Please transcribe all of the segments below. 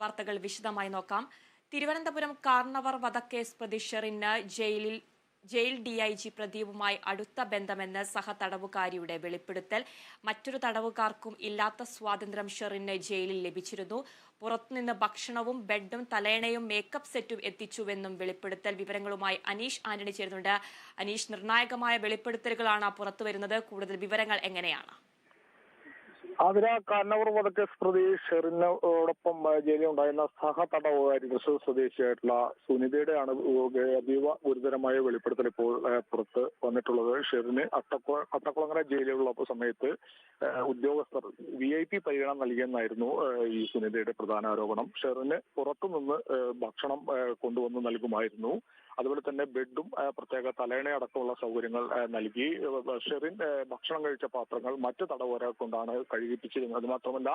വാർത്തകൾ വിശദമായി നോക്കാം. തിരുവനന്തപുരം കാർണവർ വധക്കേസ് പ്രതി ഷെറിന് ജയിലിൽ ജയിൽ ഡി ഐ ജി പ്രദീപുമായി അടുത്ത ബന്ധമെന്ന് സഹതടവുകാരിയുടെ വെളിപ്പെടുത്തൽ. മറ്റൊരു തടവുകാർക്കും ഇല്ലാത്ത സ്വാതന്ത്ര്യം ഷെറിന് ജയിലിൽ ലഭിച്ചിരുന്നു. പുറത്തുനിന്ന് ഭക്ഷണവും ബെഡും തലേണയും മേക്കപ്പ് സെറ്റും എത്തിച്ചുവെന്നും വെളിപ്പെടുത്തൽ വിവരങ്ങളുമായി അനീഷ് ആന്റണി ചേരുന്നുണ്ട്. അനീഷ് നിർണായകമായ വെളിപ്പെടുത്തലുകളാണ് പുറത്തുവരുന്നത്. കൂടുതൽ വിവരങ്ങൾ എങ്ങനെയാണ്? അതിന് കണ്ണവർ വധക്കേസ് പ്രതി ഷെറിനോടൊപ്പം ജയിലിൽ ഉണ്ടായിരുന്ന സഹ തടവുകാരി തൃശൂർ സ്വദേശിയായിട്ടുള്ള സുനിതയുടെയാണ് അതീവ ഗുരുതരമായ വെളിപ്പെടുത്തൽ ഇപ്പോൾ പുറത്ത് വന്നിട്ടുള്ളത്. ഷെറിന് അട്ടക്കുള അട്ടക്കുളങ്ങര ജയിലിലുള്ള സമയത്ത് ഉദ്യോഗസ്ഥർ വി ഐ പി പരിഗണന നൽകിയെന്നായിരുന്നു ഈ സുനിതയുടെ പ്രധാന ആരോപണം. ഷെറിന് പുറത്തുനിന്ന് ഭക്ഷണം കൊണ്ടുവന്ന് നൽകുമായിരുന്നു. അതുപോലെ തന്നെ ബെഡും പ്രത്യേക തലേണ അടക്കമുള്ള സൗകര്യങ്ങൾ നൽകി. ഷെറിൻ ഭക്ഷണം കഴിച്ച പാത്രങ്ങൾ മറ്റ് തടവുകാരെ കൊണ്ടാണ് കഴുകിപ്പിച്ചിരുന്നത് അത് മാത്രമല്ല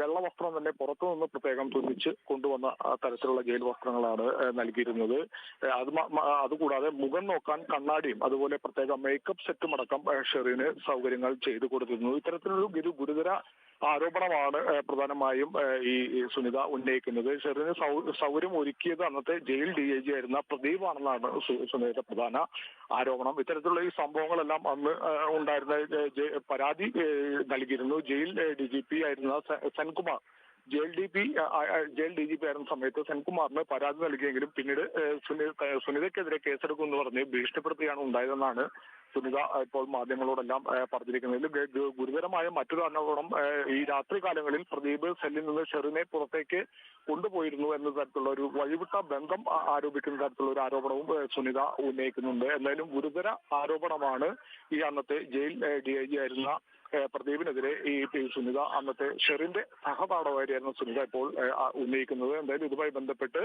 വെള്ള വസ്ത്രം തന്നെ പുറത്തു നിന്ന് പ്രത്യേകം തുന്നിച്ച് കൊണ്ടുവന്ന തരത്തിലുള്ള ജയിൽ വസ്ത്രങ്ങളാണ് നൽകിയിരുന്നത്. അത് അതുകൂടാതെ മുഖം നോക്കാൻ കണ്ണാടിയും അതുപോലെ പ്രത്യേക മേക്കപ്പ് സെറ്റും അടക്കം ഷെറിന് സൗകര്യങ്ങൾ ചെയ്തു കൊടുത്തിരുന്നു. ഇത്തരത്തിലൊരു ഗുരു ഗുരുതര ആരോപണമാണ് പ്രധാനമായും ഈ സുനിത ഉന്നയിക്കുന്നത്. ഷെറിന് സൗകര്യം ഒരുക്കിയത് അന്നത്തെ ജയിൽ ഡി ഐ ജി ആയിരുന്ന പ്രദീപാണെന്നാണ് സുനിതയുടെ പ്രധാന ആരോപണം. ഇത്തരത്തിലുള്ള ഈ സംഭവങ്ങളെല്ലാം അന്ന് ഉണ്ടായിരുന്ന പരാതി നൽകിയിരുന്നു. ജയിൽ ഡി ജി പി ആയിരുന്ന Senkumar. Jail D P jail D G P ആയിരുന്ന സമയത്ത് സെൻകുമാറിന് പരാതി നൽകിയെങ്കിലും പിന്നീട് സുനിതക്കെതിരെ കേസെടുക്കും എന്ന് പറഞ്ഞ് ഭീഷണിപ്പെടുത്തുകയാണ് ഉണ്ടായതെന്നാണ് സുനിത ഇപ്പോൾ മാധ്യമങ്ങളോടെല്ലാം പറഞ്ഞിരിക്കുന്നതിൽ ഗുരുതരമായ മറ്റൊരു ആരോപണം ഈ രാത്രി കാലങ്ങളിൽ പ്രദീപ് സെല്ലിൽ നിന്ന് ഷെറിനെ പുറത്തേക്ക് കൊണ്ടുപോയിരുന്നു എന്ന തരത്തിലുള്ള ഒരു വഴിവിട്ട ബന്ധം ആരോപിക്കുന്ന തരത്തിലുള്ള ഒരു ആരോപണവും സുനിത ഉന്നയിക്കുന്നുണ്ട്. എന്തായാലും ഗുരുതര ആരോപണമാണ് ഈ അന്നത്തെ ജയിൽ ഡി ഐ ജി ആയിരുന്ന പ്രദീപിനെതിരെ ഈ പി സുനിത അന്നത്തെ ഷെറിന്റെ സഹപാഠകാരിയായിരുന്ന സുനിത ഇപ്പോൾ ഉന്നയിക്കുന്നത്. എന്തായാലും ഇതുമായി ബന്ധപ്പെട്ട്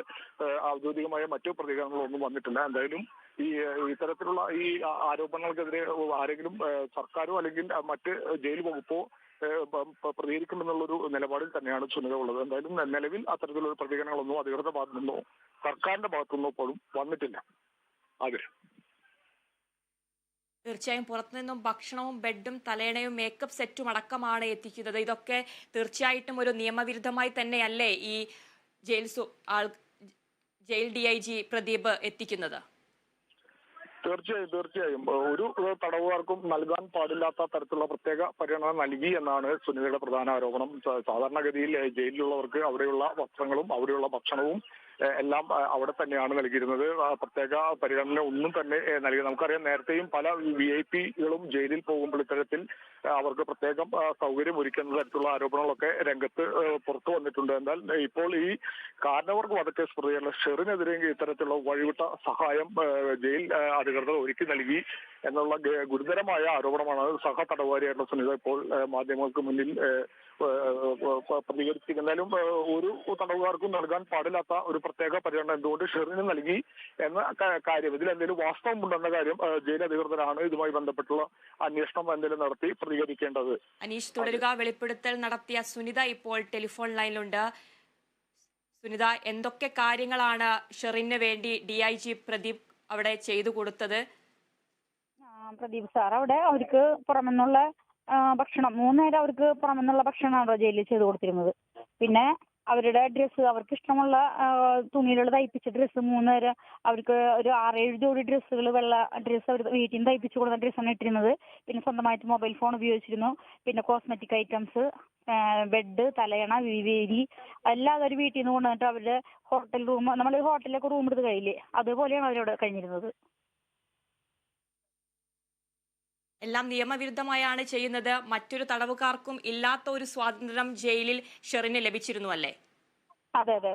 ഔദ്യോഗികമായ മറ്റു പ്രതികരണങ്ങളൊന്നും വന്നിട്ടില്ല. എന്തായാലും ഈ ഇത്തരത്തിലുള്ള ഈ ആരോപണങ്ങൾക്കെതിരെ ആരെങ്കിലും സർക്കാരോ അല്ലെങ്കിൽ മറ്റ് ജയിൽ വകുപ്പോ പ്രതികരിക്കുമെന്നുള്ളൊരു നിലപാടിൽ തന്നെയാണ് സുനിത ഉള്ളത്. എന്തായാലും നിലവിൽ അത്തരത്തിലുള്ള പ്രതികരണങ്ങളൊന്നും അധികൃതരുടെ ഭാഗത്തു നിന്നോ സർക്കാരിന്റെ ഭാഗത്തു നിന്നോ പോലും വന്നിട്ടില്ല. അതെ തീർച്ചയായും പുറത്തുനിന്നും ഭക്ഷണവും ബെഡും തലേണയും മേക്കപ്പ് സെറ്റും അടക്കമാണ് എത്തിക്കുന്നത്. ഇതൊക്കെ തീർച്ചയായിട്ടും ഒരു നിയമവിരുദ്ധമായി തന്നെയല്ലേ ഈ jail jail D I G Pradeep എത്തിക്കുന്നത്? തീർച്ചയായും തീർച്ചയായും. ഒരു തടവുകാർക്കും നൽകാൻ പാടില്ലാത്ത തരത്തിലുള്ള പ്രത്യേക പരിഗണന നൽകി എന്നാണ് സുനിതയുടെ പ്രധാന ആരോപണം. സാധാരണഗതിയിൽ ജയിലിലുള്ളവർക്ക് അവിടെയുള്ള വസ്ത്രങ്ങളും അവിടെയുള്ള ഭക്ഷണവും എല്ലാം അവിടെ തന്നെയാണ് നൽകിയിരുന്നത്. പ്രത്യേക പരിഗണന ഒന്നും തന്നെ നൽകി. നമുക്കറിയാം നേരത്തെയും പല വി ഐ പികളും ജയിലിൽ പോകുമ്പോൾ ഇത്തരത്തിൽ അവർക്ക് പ്രത്യേകം സൗകര്യം ഒരുക്കുന്ന തരത്തിലുള്ള ആരോപണങ്ങളൊക്കെ രംഗത്ത് പുറത്തു വന്നിട്ടുണ്ട്. എന്നാൽ ഇപ്പോൾ ഈ കാരണവർക്ക് വധക്കേസ് പ്രതികളുടെ ഷെറിനെതിരെ ഇത്തരത്തിലുള്ള വഴിവിട്ട സഹായം ജയിൽ അധികൃതർ ഒരുക്കി നൽകി എന്നുള്ള ഗുരുതരമായ ആരോപണമാണ് സഹ തടവുകാരിയായിട്ടുള്ള സുനിത ഇപ്പോൾ മാധ്യമങ്ങൾക്ക് മുന്നിൽ എന്തായാലും ഒരു തടവുകാർക്കും നൽകാൻ പാടില്ലാത്ത ഒരു പ്രത്യേക പരിഗണന എന്തുകൊണ്ട് ഷെറിന് നൽകി എന്ന കാര്യം. ഇതിൽ എന്തെങ്കിലും വാസ്തവമുണ്ടെന്ന കാര്യം ജയിൽ അധികൃതരാണ് ഇതുമായി ബന്ധപ്പെട്ടുള്ള അന്വേഷണം എന്തെങ്കിലും നടത്തി പ്രതികരിക്കേണ്ടത്. അനീഷ് തുടരുക. വെളിപ്പെടുത്തൽ നടത്തിയ സുനിത ഇപ്പോൾ ടെലിഫോൺ ലൈനിലുണ്ട്. സുനിത എന്തൊക്കെ കാര്യങ്ങളാണ് ഷെറിന് വേണ്ടി ഡി ഐ ജി പ്രദീപ് അവിടെ ചെയ്തു കൊടുത്തത്? പ്രദീപ് സാർ അവിടെ അവർക്ക് പുറമെന്നുള്ള ഭക്ഷണം മൂന്നേരം അവർക്ക് പുറമെന്നുള്ള ഭക്ഷണമാണല്ലോ ജയിലിൽ ചെയ്തു കൊടുത്തിരുന്നത്. പിന്നെ അവരുടെ ഡ്രസ്സ് അവർക്ക് ഇഷ്ടമുള്ള തുണിയിലുള്ള തയ്പ്പിച്ച ഡ്രസ്സ് മൂന്ന് നേരം അവർക്ക് ഒരു ആറേഴ് ജോഡി ഡ്രസ്സുകൾ വെള്ള ഡ്രസ്സ് അവർ വീട്ടിൽ നിന്ന് തയ്പ്പിച്ച് കൊടുത്ത ഡ്രസ്സാണ് ഇട്ടിരുന്നത്. പിന്നെ സ്വന്തമായിട്ട് മൊബൈൽ ഫോൺ ഉപയോഗിച്ചിരുന്നു. പിന്നെ കോസ്മെറ്റിക് ഐറ്റംസ് ബെഡ് തലയണ വിവേരി എല്ലാം അവർ വീട്ടിൽ നിന്ന് കൊണ്ടുവന്നിട്ട് അവരുടെ ഹോട്ടൽ റൂം നമ്മൾ ഹോട്ടലിലൊക്കെ റൂം എടുത്ത് കഴിയില്ലേ? അതുപോലെയാണ് അവരവിടെ കഴിഞ്ഞിരുന്നത്. എല്ലാം നിയമവിരുദ്ധമായാണ് ചെയ്യുന്നത്. മറ്റൊരു തടവുകാർക്കും ഇല്ലാത്ത ഒരു സ്വാതന്ത്ര്യം ജയിലിൽ ഷെറിന് ലഭിച്ചിരുന്നു അല്ലേ? അതെ അതെ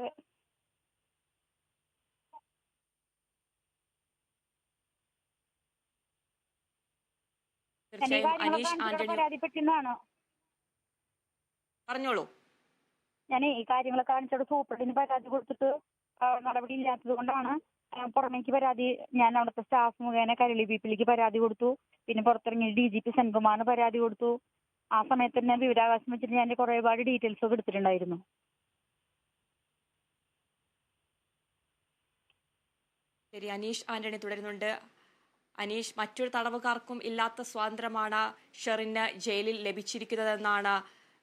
തീർച്ചയായും അനീഷ് ആന്റണി പറഞ്ഞോളൂ. ഞാൻ ഈ കാര്യങ്ങളൊക്കെ കാണിച്ചിട്ട് സൂപ്രണ്ടിന് പരാതി കൊടുത്തിട്ട് നടപടി ഇല്ലാത്തത് കൊണ്ടാണ് പുറമേക്ക് പരാതി ഞാൻ അവിടുത്തെ സ്റ്റാഫ് മുഖേന കരളി ബീപ്പിലേക്ക് പരാതി കൊടുത്തു. പിന്നെ പുറത്തിറങ്ങി ഡി ജി പി സെൻകുമാറിന് പരാതി കൊടുത്തു. ആ സമയത്ത് തന്നെ വിവരാവകാശം വെച്ചിട്ട് ഞാൻ കുറെ ഒരുപാട് ഡീറ്റെയിൽസ് ഒക്കെ എടുത്തിട്ടുണ്ടായിരുന്നു. ശരി അനീഷ് ആന്റണി തുടരുന്നുണ്ട്. അനീഷ് മറ്റൊരു തടവുകാർക്കും ഇല്ലാത്ത സ്വാതന്ത്ര്യമാണ് ഷെറിന് ജയിലിൽ ലഭിച്ചിരിക്കുന്നതെന്നാണ്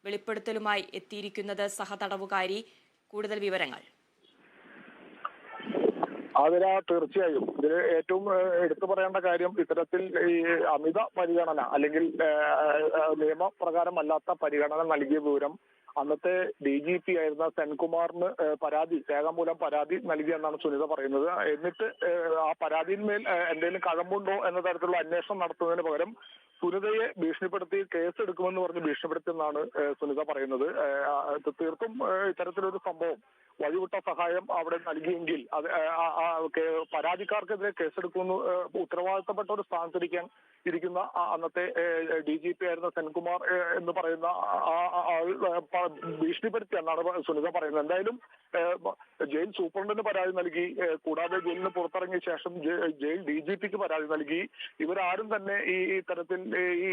വെളിപ്പെടുത്തലുമായി എത്തിയിരിക്കുന്നത് സഹതടവുകാരി. കൂടുതൽ വിവരങ്ങൾ. അതിനാ തീർച്ചയായും ഇതിൽ ഏറ്റവും എടുത്തു പറയേണ്ട കാര്യം ഇത്തരത്തിൽ ഈ അമിത പരിഗണന അല്ലെങ്കിൽ നിയമപ്രകാരമല്ലാത്ത പരിഗണന നൽകിയ വിവരം അന്നത്തെ ഡി ജി പി ആയിരുന്ന സെൻകുമാറിന് പരാതി രേഖാമൂലം പരാതി നൽകി എന്നാണ് സുനിത പറയുന്നത്. എന്നിട്ട് ആ പരാതിയിന്മേൽ എന്തെങ്കിലും കഴമ്പുണ്ടോ എന്ന തരത്തിലുള്ള അന്വേഷണം നടത്തുന്നതിന് പകരം സുനിതയെ ഭീഷണിപ്പെടുത്തി കേസ് എടുക്കുമെന്ന് പറഞ്ഞ് ഭീഷണിപ്പെടുത്തിയെന്നാണ് സുനിത പറയുന്നത്. തീർത്തും ഇത്തരത്തിലൊരു സംഭവം. വഴിവിട്ട സഹായം അവിടെ നൽകിയെങ്കിൽ അത് പരാതിക്കാർക്കെതിരെ കേസെടുക്കുമെന്ന് ഉത്തരവാദിത്തപ്പെട്ട ഒരു സ്ഥാനത്തിരിക്കാൻ ഇരിക്കുന്ന അന്നത്തെ ഡി ജി പി ആയിരുന്ന സെൻകുമാർ എന്ന് പറയുന്ന ആൾ ഭീഷണിപ്പെടുത്തി എന്നാണ് സുനിത പറയുന്നത്. എന്തായാലും ജയിൽ സൂപ്രണ്ടിന് പരാതി നൽകി കൂടാതെ ജയിലിന് പുറത്തിറങ്ങിയ ശേഷം ജയിൽ ഡി ജി പിക്ക് പരാതി നൽകി. ഇവരാരും തന്നെ ഈ തരത്തിൽ ഈ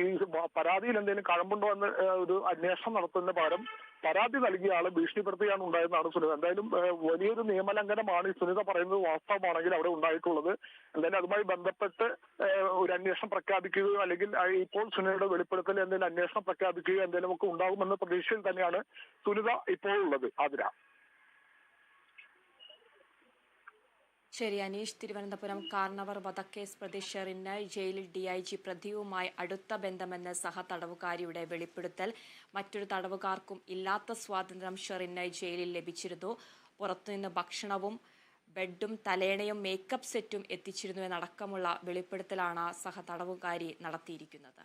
പരാതിയിൽ എന്തെങ്കിലും കഴമ്പുണ്ടോ എന്ന് ഒരു അന്വേഷണം നടത്തുന്ന പകരം പരാതി നൽകിയ ആളെ ഭീഷണിപ്പെടുത്തുകയാണ് ഉണ്ടായതെന്നാണ് സുനിത. എന്തായാലും വലിയൊരു നിയമലംഘനമാണ് ഈ സുനിത പറയുന്നത് വാസ്തവമാണെങ്കിൽ അവിടെ ഉണ്ടായിട്ടുള്ളത്. എന്തായാലും അതുമായി ബന്ധപ്പെട്ട് ഒരു അന്വേഷണം പ്രഖ്യാപിക്കുകയോ അല്ലെങ്കിൽ ഇപ്പോൾ സുനിതയുടെ വെളിപ്പെടുത്തൽ എന്തെങ്കിലും അന്വേഷണം പ്രഖ്യാപിക്കുകയോ എന്തെങ്കിലും ഒക്കെ ഉണ്ടാകുമെന്ന പ്രതീക്ഷയിൽ തന്നെയാണ് സുനിത ഇപ്പോൾ ഉള്ളത് ആതിര. ശരി അനീഷ് തിരുവനന്തപുരം കാർണവർ വധക്കേസ് പ്രതി ഷെറിന് ജയിലിൽ ഡി ഐ ജി പ്രതിയുമായി അടുത്ത ബന്ധമെന്ന് സഹ തടവുകാരിയുടെ വെളിപ്പെടുത്തൽ. മറ്റൊരു തടവുകാർക്കും ഇല്ലാത്ത സ്വാതന്ത്ര്യം ഷെറിന് ജയിലിൽ ലഭിച്ചിരുന്നു. പുറത്തുനിന്ന് ഭക്ഷണവും ബെഡും തലേണയും മേക്കപ്പ് സെറ്റും എത്തിച്ചിരുന്നുവെന്നടക്കമുള്ള വെളിപ്പെടുത്തലാണ് സഹ തടവുകാരി നടത്തിയിരിക്കുന്നത്.